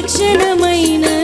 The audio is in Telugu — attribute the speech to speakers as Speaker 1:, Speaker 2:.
Speaker 1: విలక్షణమైన